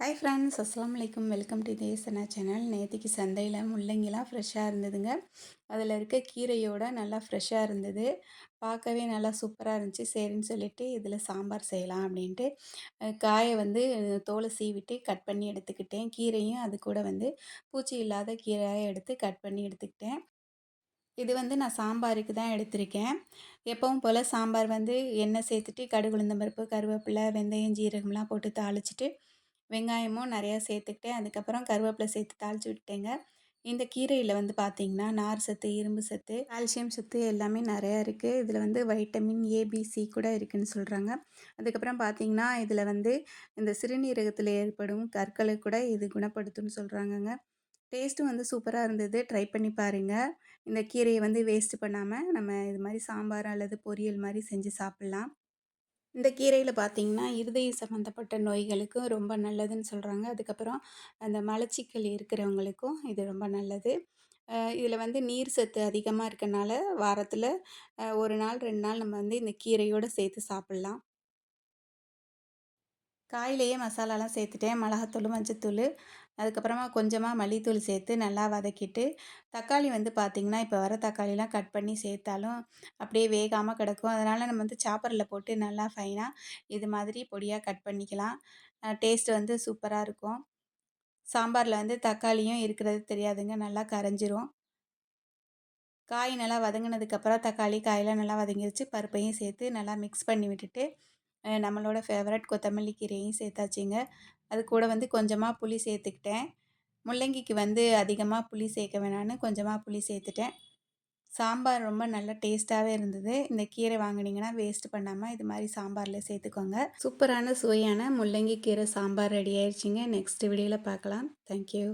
Hi friends அஸ்லாம் வலைக்கம் welcome to தேசனா channel நேற்றுக்கு சந்தையில் முள்ளங்கிலாம் ஃப்ரெஷ்ஷாக இருந்ததுங்க. அதில் இருக்க கீரையோட நல்லா ஃப்ரெஷ்ஷாக இருந்தது. பார்க்கவே நல்லா சூப்பராக இருந்துச்சு. சரின்னு சொல்லிட்டு இதில் சாம்பார் செய்யலாம் அப்படின்ட்டு காயை வந்து தோலை சீவிட்டு கட் பண்ணி எடுத்துக்கிட்டேன். கீரையும் அது கூட வந்து பூச்சி இல்லாத கீரையாக எடுத்து கட் பண்ணி எடுத்துக்கிட்டேன். இது வந்து நான் சாம்பாருக்கு தான் எடுத்திருக்கேன். எப்பவும் போல் சாம்பார் வந்து எண்ணெய் சேர்த்துட்டு கடுகுளுந்தம்பருப்பு கருவேப்பிலை வெந்தயம் ஜீரகம்லாம் போட்டு தாளிச்சிட்டு வெங்காயமும் நிறையா சேர்த்துக்கிட்டேன் அதுக்கப்புறம் கருவேப்பிலை சேர்த்து தாளித்து விட்டேங்க இந்த கீரையில் வந்து பார்த்திங்கன்னா நார் சத்து இரும்பு சத்து கால்சியம் சத்து எல்லாமே நிறையா இருக்குது இதில் வந்து வைட்டமின் ஏபிசி கூட இருக்குதுன்னு சொல்கிறாங்க அதுக்கப்புறம் பார்த்திங்கன்னா இதில் வந்து இந்த சிறுநீரகத்தில் ஏற்படும் கற்களை கூட இது குணப்படுத்தும்னு சொல்கிறாங்கங்க டேஸ்ட்டும் வந்து சூப்பராக இருந்தது. ட்ரை பண்ணி பாருங்கள் இந்த கீரையை வந்து வேஸ்ட் பண்ணாமல் நம்ம இது மாதிரி சாம்பார் அல்லது பொரியல் மாதிரி செஞ்சு சாப்பிட்லாம். இந்த கீரையில் பார்த்தீங்கன்னா இருதய சம்மந்தப்பட்ட நோய்களுக்கும் ரொம்ப நல்லதுன்னு சொல்கிறாங்க அதுக்கப்புறம் அந்த மலச்சிக்கல் இருக்கிறவங்களுக்கும் இது ரொம்ப நல்லது. இதில் வந்து நீர் சத்து அதிகமாக இருக்கனால வாரத்தில் ஒரு நாள் ரெண்டு நாள் நம்ம வந்து இந்த கீரையோடு சேர்த்து சாப்பிட்லாம். காயிலேயே மசாலாலாம் சேர்த்துட்டேன். மிளகாத்தூள் மஞ்சத்தூள். அதுக்கப்புறமா கொஞ்சமாக மல்லித்தூள் சேர்த்து நல்லா வதக்கிட்டு தக்காளி வந்து பார்த்திங்கன்னா இப்போ வர தக்காளிலாம் கட் பண்ணி சேர்த்தாலும் அப்படியே வேகாமல் கிடக்கும். அதனால் நம்ம வந்து சாப்பரில் போட்டு நல்லா ஃபைனாக இது மாதிரி பொடியாக கட் பண்ணிக்கலாம். டேஸ்ட் வந்து சூப்பராக இருக்கும். சாம்பாரில் வந்து தக்காளியும் இருக்கிறது தெரியாதுங்க. நல்லா கரைஞ்சிரும். காய் நல்லா வதங்கினதுக்கப்புறம் தக்காளி காயெல்லாம் நல்லா வதங்கிருச்சு. பருப்பையும் சேர்த்து நல்லா மிக்ஸ் பண்ணி விட்டுட்டு நம்மளோட ஃபேவரட் கொத்தமல்லி கீரையும் சேர்த்தாச்சுங்க அது கூட வந்து கொஞ்சமாக புளி சேர்த்துக்கிட்டேன் முள்ளங்கிக்கு வந்து அதிகமாக புளி சேர்க்க வேணான்னு கொஞ்சமாக புளி சேர்த்துட்டேன் சாம்பார் ரொம்ப நல்ல டேஸ்ட்டாகவே இருந்தது. இந்த கீரை வாங்கினீங்கன்னா வேஸ்ட் பண்ணாமல் இது மாதிரி சாம்பாரில் சேர்த்துக்கோங்க சூப்பரான சுவையான முள்ளங்கி கீரை சாம்பார் ரெடி ஆயிடுச்சிங்க. நெக்ஸ்ட் வீடியோவில் பார்க்கலாம். தேங்க்யூ